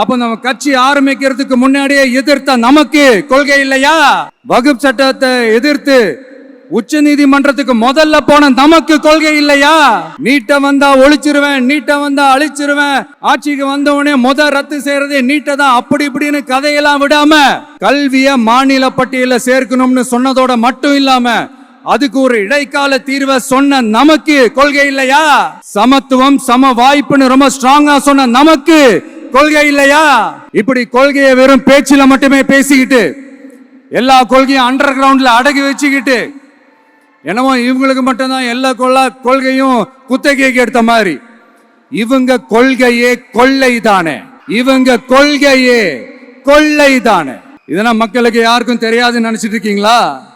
அப்ப நம்ம கட்சி ஆரம்பிக்கிறதுக்கு முன்னாடியே எதிர்த்த நமக்கு கொள்கை இல்லையா? வகுப்பு சட்டத்தை எதிர்த்து உச்ச நீதிமன்றத்துக்கு முதல்ல போன நமக்கு கொள்கை இல்லையா? நீட்ட வந்தா ஒழிச்சிருவேன் நீட்ட வந்தா அழிச்சிருவேன். ஆட்சிக்கு வந்த உடனே முத ரத்து செய்யறது நீட்ட தான் அப்படி இப்படின்னு கதையெல்லாம் விடாம கல்விய மாநில பட்டியல சேர்க்கணும்னு சொன்னதோட மட்டும் இல்லாம அதுக்கு ஒரு இடைக்கால தீர்வை சொன்ன நமக்கு கொள்கை இல்லையா? சமத்துவம் சம வாய்ப்புன்னு ரொம்ப ஸ்ட்ராங்கா சொன்ன நமக்கு கொள்கை இல்லையா? இப்படி கொள்கையை வெறும் பேச்சில மட்டுமே பேசிக்கிட்டு எல்லா கொள்கையும் அண்டர் கிரவுண்ட்ல அடகி வச்சுக்கிட்டு என்னமோ இவங்களுக்கு மட்டும்தான் எல்லா கொள்ள கொள்கையும் குத்தகைக்கு எடுத்த மாதிரி. இவங்க கொள்கையே கொள்ளை தானே. இவங்க கொள்கையே கொள்ளை தானே. இதெல்லாம் மக்களுக்கு யாருக்கும் தெரியாதுன்னு நினைச்சிட்டு இருக்கீங்களா?